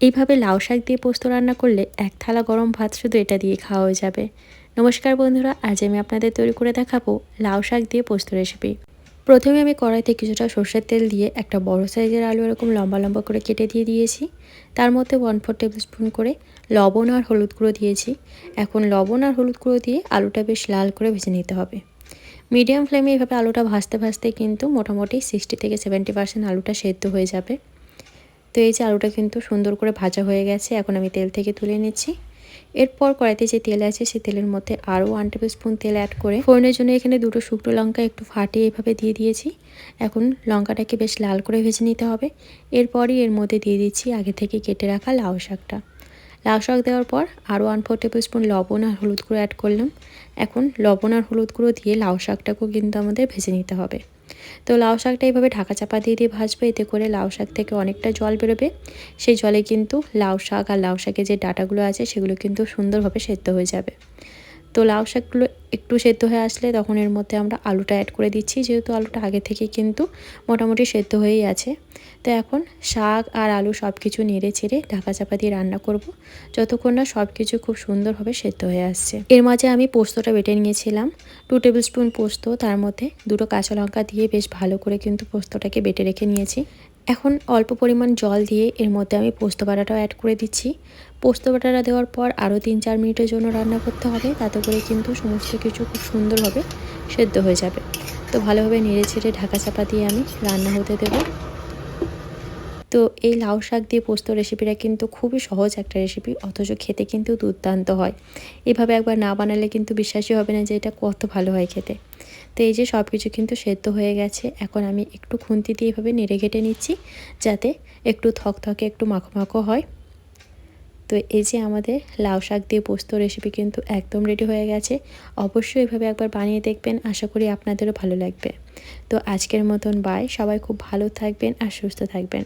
এইভাবে লাউ শাক দিয়ে পোস্ত রান্না করলে এক থালা গরম ভাত শুধু এটা দিয়ে খাওয়া হয়ে যাবে। নমস্কার বন্ধুরা, আজ আমি আপনাদের তৈরি করে দেখাবো লাউ শাক দিয়ে পোস্ত রেসিপি প্রথমে আমি কড়াইতে কিছুটা সর্ষের তেল দিয়ে একটা বড় সাইজের আলু এরকম লম্বা লম্বা করে কেটে দিয়ে দিয়েছি। তার মধ্যে ওয়ান ফোর টেবিল স্পুন করে লবণ আর হলুদ গুঁড়ো দিয়েছি। এখন লবণ আর হলুদ গুঁড়ো দিয়ে আলুটা বেশ লাল করে ভেজে নিতে হবে। মিডিয়াম ফ্লেমে এভাবে আলুটা ভাজতে ভাজতে কিন্তু মোটামুটি সিক্সটি থেকে সেভেন্টি পার্সেন্ট আলুটা সেদ্ধ হয়ে যাবে। তো এই যে আলুটা কিন্তু সুন্দর করে ভাজা হয়ে গেছে, এখন আমি তেল থেকে তুলে নিচ্ছি। এরপর কড়াইতে যে তেল আছে সেই তেলের মধ্যে আরও ওয়ান টেবিল স্পুন তেল অ্যাড করে ফোড়নের জন্য এখানে দুটো শুকনো লঙ্কা একটু ফাটিয়ে এভাবে দিয়ে দিয়েছি। এখন লঙ্কাটাকে বেশ লাল করে ভেজে নিতে হবে। এরপরই এর মধ্যে দিয়ে দিচ্ছি আগে থেকে কেটে রাখা লাউ শাকটা। লাউ শাক দেওয়ার পর আরও ওয়ান ফোর টেবিল স্পুন লবণ আর হলুদ গুঁড়ো অ্যাড করলাম। এখন লবণ আর হলুদ গুঁড়ো দিয়ে লাউ শাকটাকেও কিন্তু আমাদের ভেজে নিতে হবে। তো লাউ শাকটা এইভাবে ঢাকা চাপা দিয়ে দিয়ে ভাজবে, এতে করে লাউ শাক থেকে অনেকটা জল বেরোবে। সেই জলে কিন্তু লাউ শাক আর লাউ শাকের যে ডাটাগুলো আছে, সেগুলো কিন্তু সুন্দরভাবে সেদ্ধ হয়ে যাবে। তো লাউ শাকগুলো একটু সেদ্ধ হয়ে আসলে তখন এর মধ্যে আমরা আলুটা অ্যাড করে দিচ্ছি। যেহেতু আলুটা আগে থেকে কিন্তু মোটামুটি সেদ্ধ হয়েই আছে। তো এখন শাক আর আলু সব কিছু নেড়ে ছেড়ে ঢাকা চাপা দিয়ে রান্না করব। যতক্ষণ না সব কিছু খুব সুন্দরভাবে সেদ্ধ হয়ে আসছে। এর মাঝে আমি পোস্তটা বেটে নিয়েছিলাম। টু টেবিল স্পুন পোস্ত, তার মধ্যে দুটো কাঁচা লঙ্কা দিয়ে বেশ ভালো করে কিন্তু পোস্তটাকে বেটে রেখে নিয়েছি। এখন অল্প পরিমাণ জল দিয়ে এর মধ্যে আমি পোস্ত বাটাটাও অ্যাড করে দিচ্ছি। পোস্ত বাটাটা দেওয়ার পর আরও তিন চার মিনিটের জন্য রান্না করতে হবে, তাতে করে কিন্তু সমস্ত কিছু খুব সুন্দরভাবে সেদ্ধ হয়ে যাবে। তো ভালোভাবে নেড়ে ছেড়ে ঢাকা চাপা দিয়ে আমি রান্না হতে দেবো। তো এই লাউ শাক দিয়ে পোস্ত রেসিপিটা কিন্তু খুবই সহজ একটা রেসিপি অথচ খেতে কিন্তু দুর্দান্ত হয়। এভাবে একবার না বানালে কিন্তু বিশ্বাসই হবে না যে এটা কত ভালো হয় খেতে। তো এই যে সব কিছু কিন্তু সেদ্ধ হয়ে গেছে। এখন আমি একটু খুন্তি দিয়ে এভাবে নেড়ে ঘেটে নিচ্ছি, যাতে একটু থকথকে, একটু মাখো মাখো হয়। তো এই যে আমাদের লাউ শাক দিয়ে পোস্ত রেসিপি কিন্তু একদম রেডি হয়ে গেছে। অবশ্যই এভাবে একবার বানিয়ে দেখবেন, আশা করি আপনাদেরও ভালো লাগবে। তো আজকের মতন বাই সবাই খুব ভালো থাকবেন আর সুস্থ থাকবেন।